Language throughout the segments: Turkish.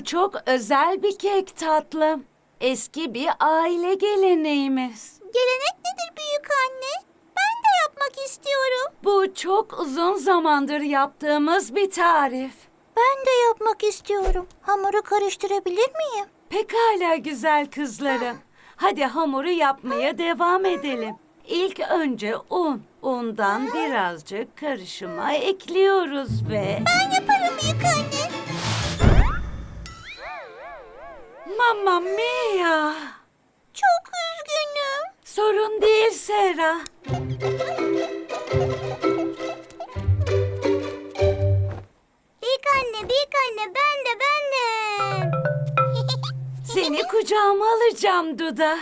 Bu çok özel bir kek tatlım. Eski bir aile geleneğimiz. Gelenek nedir büyük anne? Ben de yapmak istiyorum. Bu çok uzun zamandır yaptığımız bir tarif. Ben de yapmak istiyorum. Hamuru karıştırabilir miyim? Pekala güzel kızlarım. Hadi hamuru yapmaya devam edelim. İlk önce un. Undan birazcık karışıma ekliyoruz ve... Ben yaparım büyük anne. Mamma mia! Çok üzgünüm. Sorun değil Sera. Büyük anne, büyük anne ben de ben de. Seni kucağıma alacağım Duda.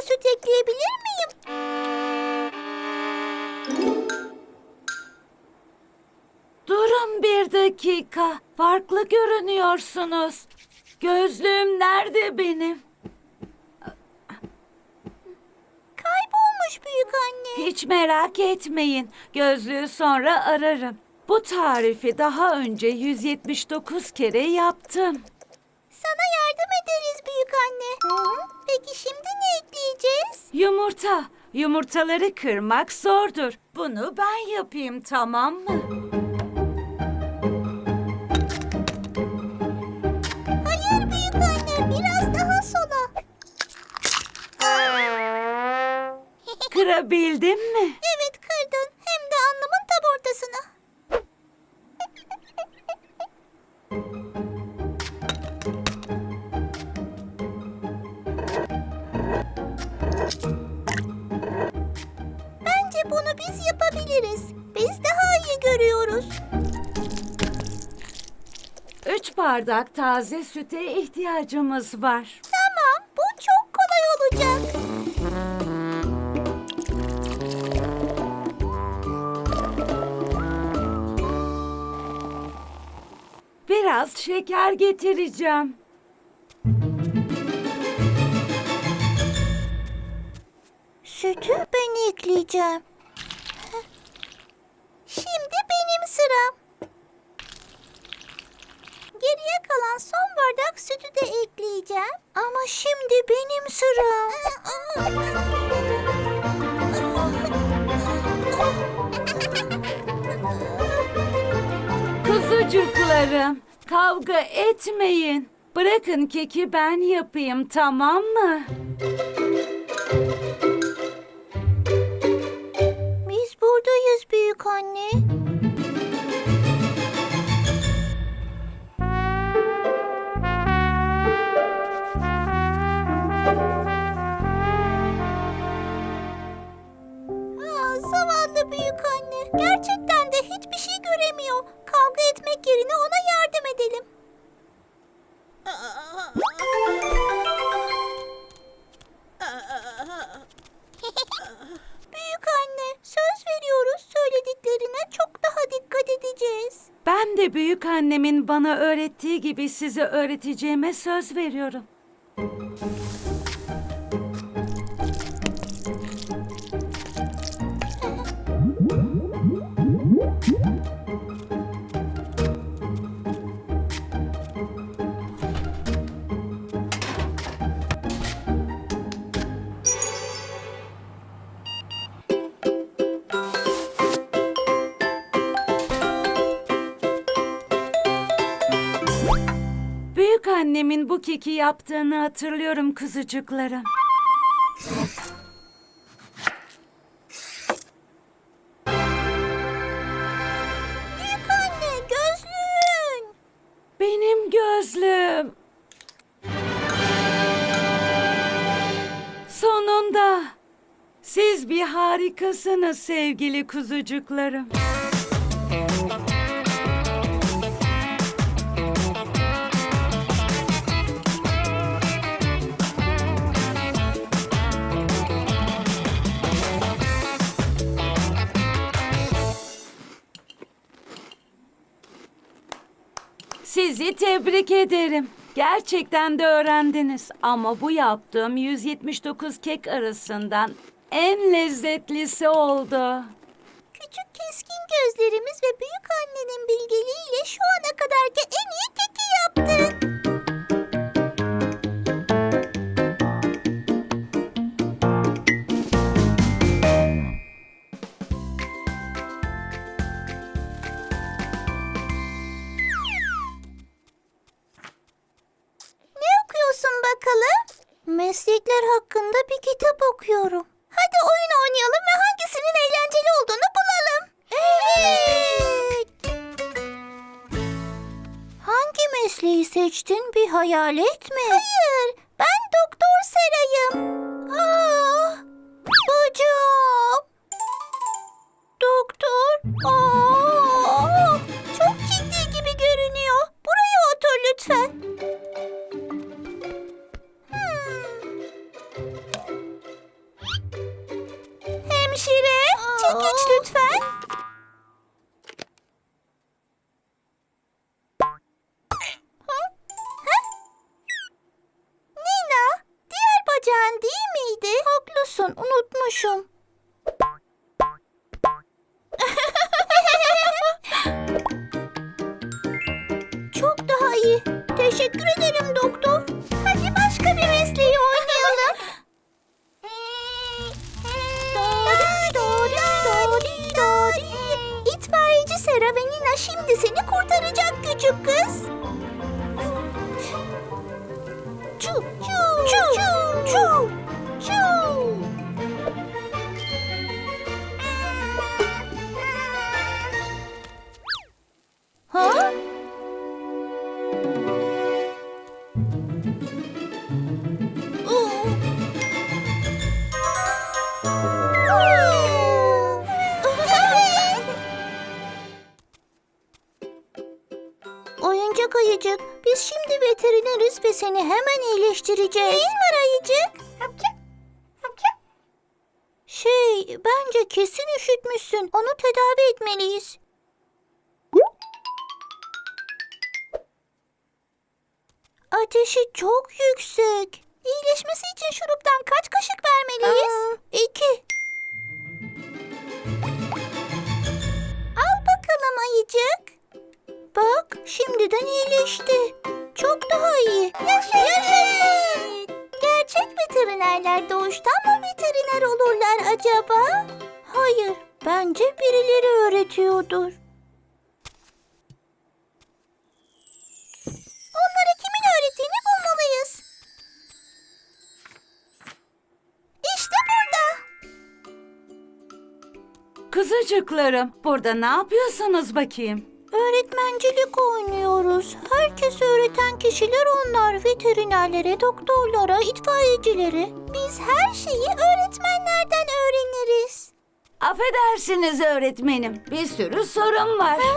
Da süt ekleyebilir miyim? Durun bir dakika. Farklı görünüyorsunuz. Gözlüğüm nerede benim? Kaybolmuş büyük anne. Hiç merak etmeyin. Gözlüğü sonra ararım. Bu tarifi daha önce 179 kere yaptım. Sana yardım ederiz büyük anne. Peki şimdi ne ekleyeceğiz? Yumurta. Yumurtaları kırmak zordur. Bunu ben yapayım tamam mı? Hayır büyük anne biraz daha sola. Kırabildin mi? Evet kırdın hem de alnımın tam ortasına. Bardak taze süte ihtiyacımız var. Tamam, bu çok kolay olacak. Biraz şeker getireceğim. Sütü ben ekleyeceğim. Şimdi benim sıram. Geriye kalan son bardak sütü de ekleyeceğim. Ama şimdi benim sıram. Kuzucuklarım, kavga etmeyin. Bırakın keki ben yapayım tamam mı? Biz buradayız büyük anne. Bana öğrettiği gibi size öğreteceğime söz veriyorum. Annemin bu keki yaptığını hatırlıyorum kuzucuklarım. Büyük anne, gözlüğün. Benim gözlüğüm. Sonunda. Siz bir harikasınız sevgili kuzucuklarım. Sizi tebrik ederim. Gerçekten de öğrendiniz ama bu yaptığım 179 kek arasından en lezzetlisi oldu. Küçük keskin gözlerimiz ve büyük annenin bilgeliğiyle şu ana kadarki en iyi keki yaptık. Meslekler hakkında bir kitap okuyorum. Hadi oyun oynayalım ve hangisinin eğlenceli olduğunu bulalım. Evet. Hangi mesleği seçtin? Bir hayalet mi? Hayır, iyi. Teşekkür ederim doktor. Hadi başka bir mesleği oynayalım. Dori, dori, dori, dori. İtfaiyeci Sera ve Nina şimdi seni kurtaracak küçük kız. Çu, çu, çu, çu, çu. Ha? Oyuncak veterineriz ve seni hemen iyileştireceğiz. Neyin var ayıcık? Şey, bence kesin üşütmüşsün. Onu tedavi etmeliyiz. Ateşi çok yüksek. İyileşmesi için şuruptan kaç kaşık vermeliyiz? iki. Al bakalım ayıcık. Bak şimdiden iyileşti. Çok daha iyi. Yaşasın. Gerçek veterinerler doğuştan mı veteriner olurlar acaba? Hayır, bence birileri öğretiyordur. Onlara kimin öğrettiğini bulmalıyız. İşte burada. Kızıcıklarım, burada ne yapıyorsunuz bakayım? Öğretmencilik oynuyoruz. Herkes öğreten kişiler onlar. Veterinerlere, doktorlara, itfaiyecilere. Biz her şeyi öğretmenlerden öğreniriz. Affedersiniz öğretmenim, bir sürü sorum var.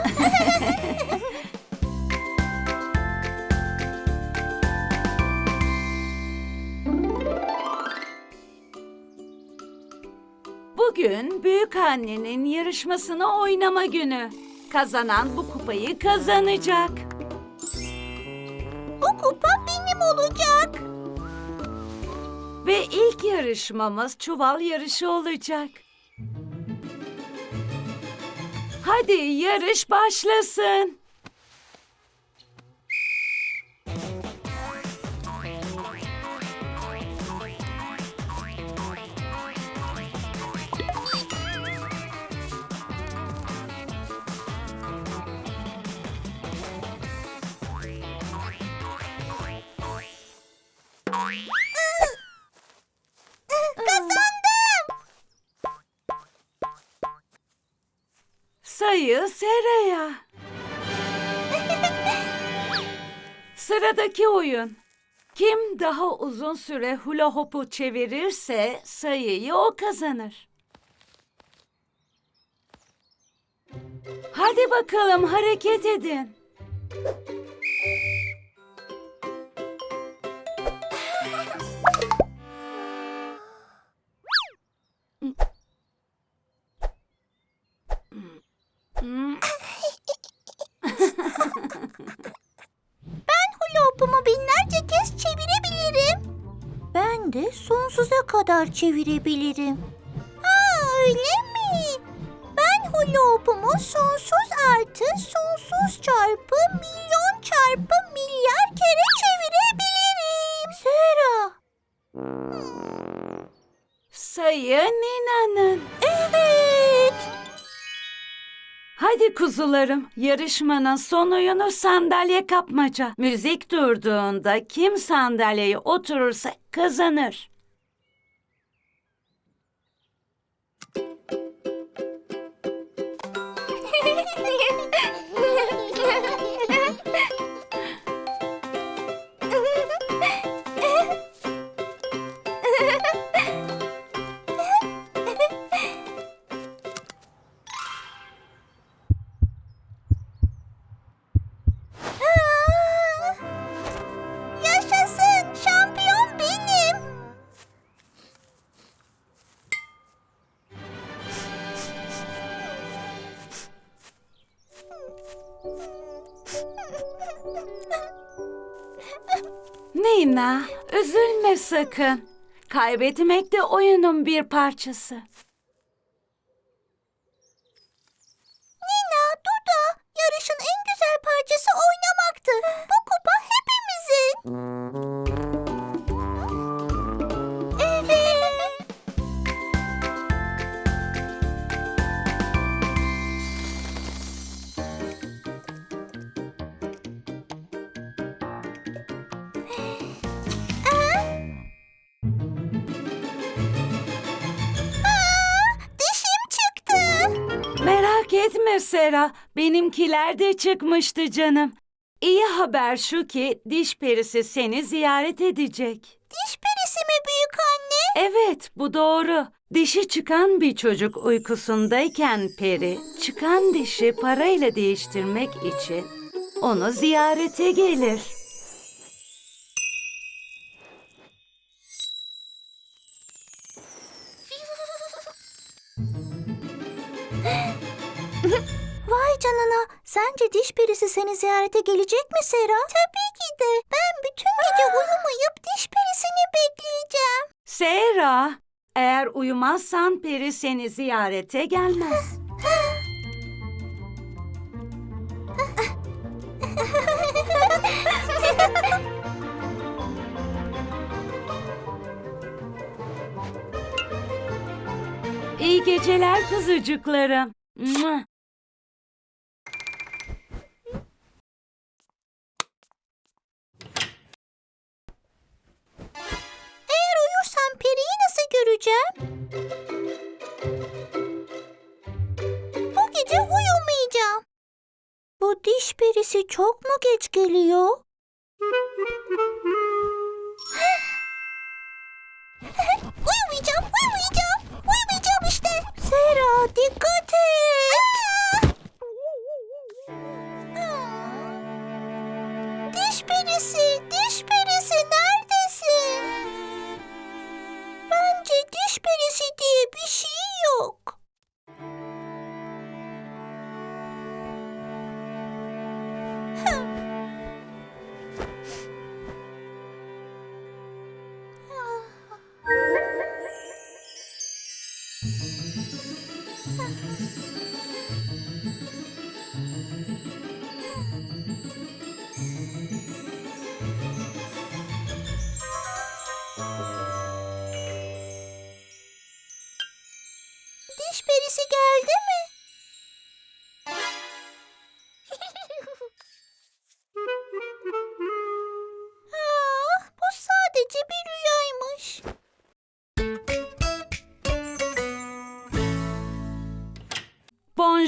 Bugün büyük annenin yarışmasını oynama günü. Kazanan bu kupayı kazanacak. Bu kupa benim olacak. Ve ilk yarışmamız çuval yarışı olacak. Hadi yarış başlasın. Kazandım. Sayı Seraya. Sıradaki oyun. Kim daha uzun süre hula hopu çevirirse sayıyı o kazanır. Hadi bakalım hareket edin. De sonsuza kadar çevirebilirim. Aa öyle mi? Ben hula hoopumu sonsuz artı sonsuz çarpı milyon çarpı milyar kere çevirebilirim. Sera. Sayın inanın. Hadi kuzularım, yarışmanın son oyunu sandalye kapmaca. Müzik durduğunda kim sandalyeye oturursa kazanır. Sakın. Kaybetmek de oyunun bir parçası. Sera, benimkiler de çıkmıştı canım. İyi haber şu ki diş perisi seni ziyaret edecek. Diş perisi mi büyük anne? Evet, bu doğru. Dişi çıkan bir çocuk uykusundayken peri, çıkan dişi parayla değiştirmek için onu ziyarete gelir. Sence diş perisi seni ziyarete gelecek mi Sera? Tabii ki de. Ben bütün gece uyumayıp diş perisini bekleyeceğim. Sera, eğer uyumazsan peri seni ziyarete gelmez. İyi geceler kuzucuklarım. Mua. Perisi çok mu geç geliyor? uyumayacağım, uyumayacağım. Uyumayacağım işte. Sera dikkat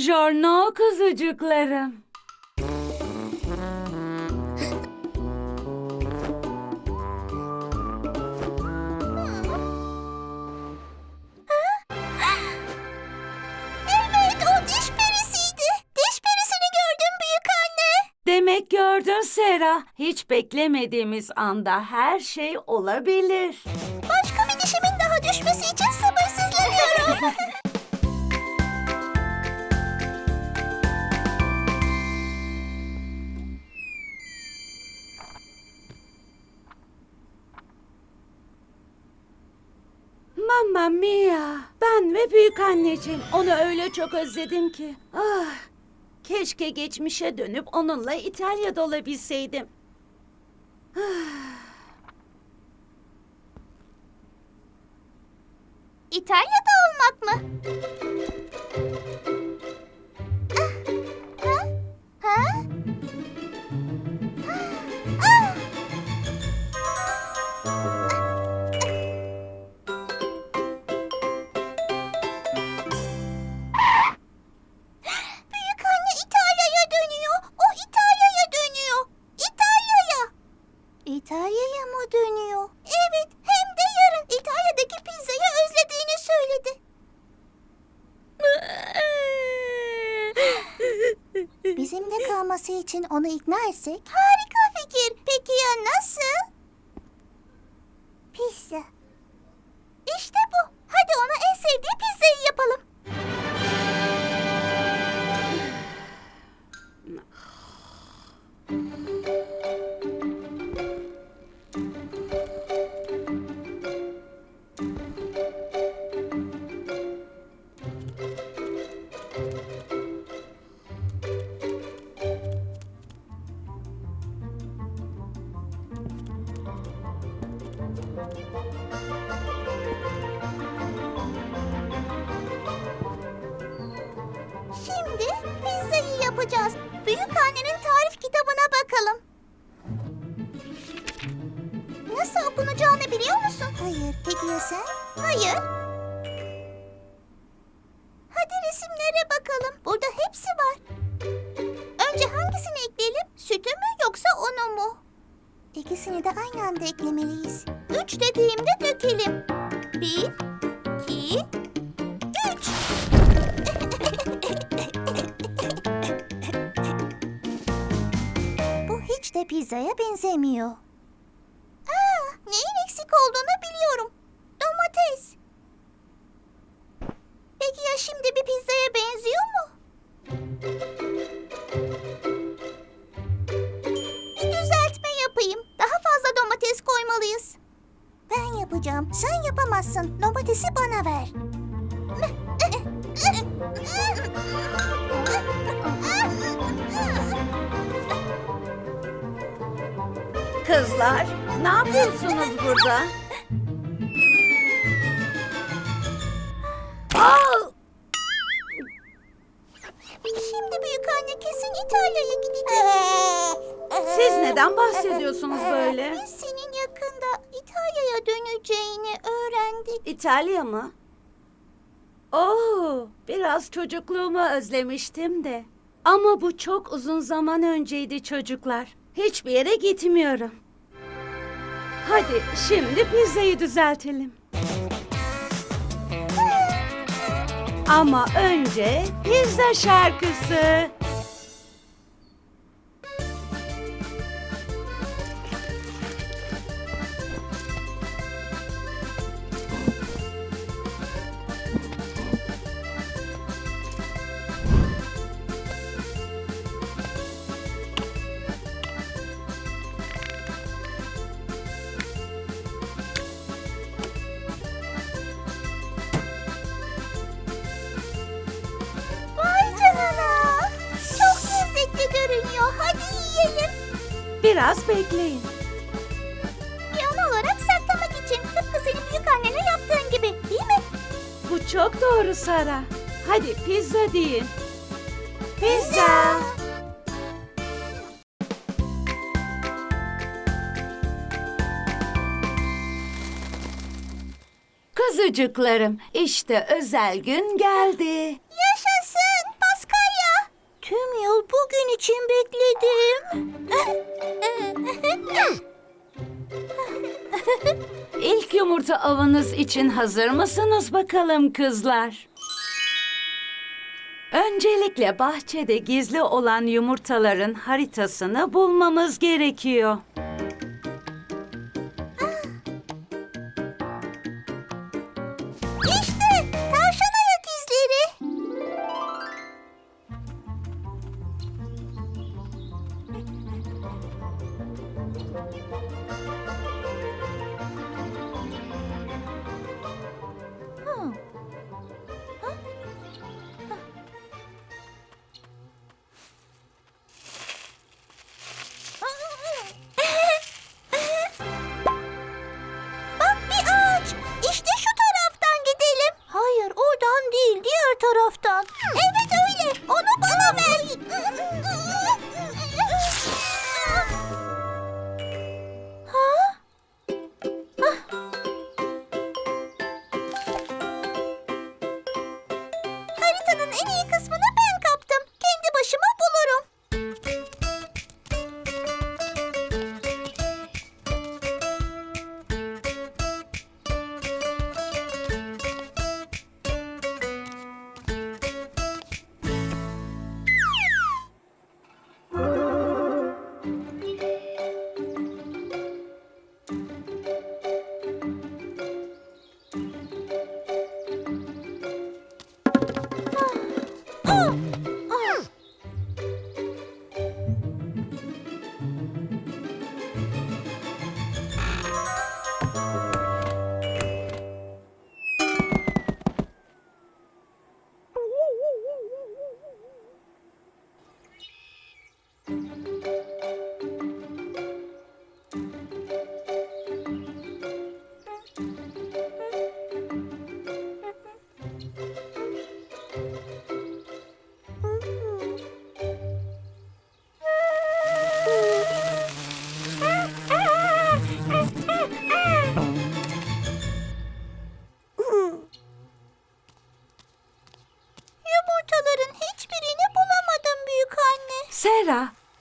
Buongiorno kuzucuklarım. Evet, o diş perisiydi. Diş perisini gördüm büyük anne. Demek gördün Sera. Hiç beklemediğimiz anda her şey olabilir. Başka bir dişimin daha düşmesi için sabırsızlanıyorum. Mamma mia. Ben ve büyük anneciğim. Onu öyle çok özledim ki. Ah, keşke geçmişe dönüp onunla İtalya'da olabilseydim. İtalya'da olmak mı? Bizimle kalması için onu ikna etsek? Yapacağız. Büyük annenin tarif kitabına bakalım. Nasıl okunacağını biliyor musun? Hayır. Peki ya sen? Hayır. Peki ya şimdi bir pizzaya benziyor mu? Bir düzeltme yapayım. Daha fazla domates koymalıyız. Ben yapacağım. Sen yapamazsın. Domatesi bana ver. Kızlar, ne yapıyorsunuz burada? Aa! Neden bahsediyorsunuz böyle? Biz senin yakında İtalya'ya döneceğini öğrendik. İtalya mı? Oo, biraz çocukluğumu özlemiştim de. Ama bu çok uzun zaman önceydi çocuklar. Hiçbir yere gitmiyorum. Hadi şimdi pizzayı düzeltelim. Ama önce pizza şarkısı. Yiyelim. Biraz bekleyin. Bir an olarak saklamak için tıpkı senin büyük annene yaptığın gibi değil mi? Bu çok doğru Sara. Hadi pizza deyin. Pizza. Kızıcıklarım, işte özel gün geldi. Yumurta avınız için hazır mısınız bakalım kızlar? Öncelikle bahçede gizli olan yumurtaların haritasını bulmamız gerekiyor.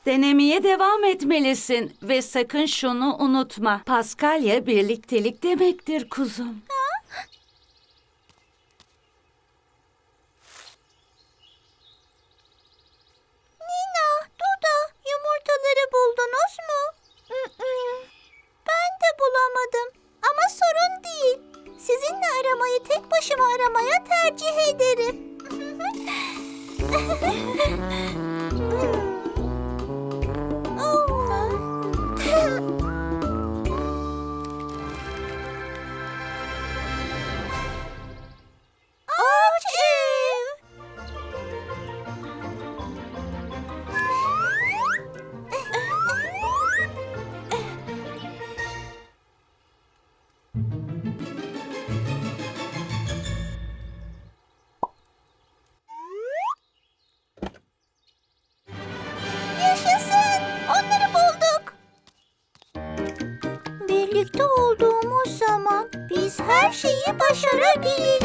Denemeye devam etmelisin ve sakın şunu unutma. Paskalya birliktelik demektir kuzum. Nina, Duda, yumurtaları buldunuz mu? Ben de bulamadım. Ama sorun değil. Sizinle aramayı tek başıma aramaya tercih ederim. şeyi başarabiliriz.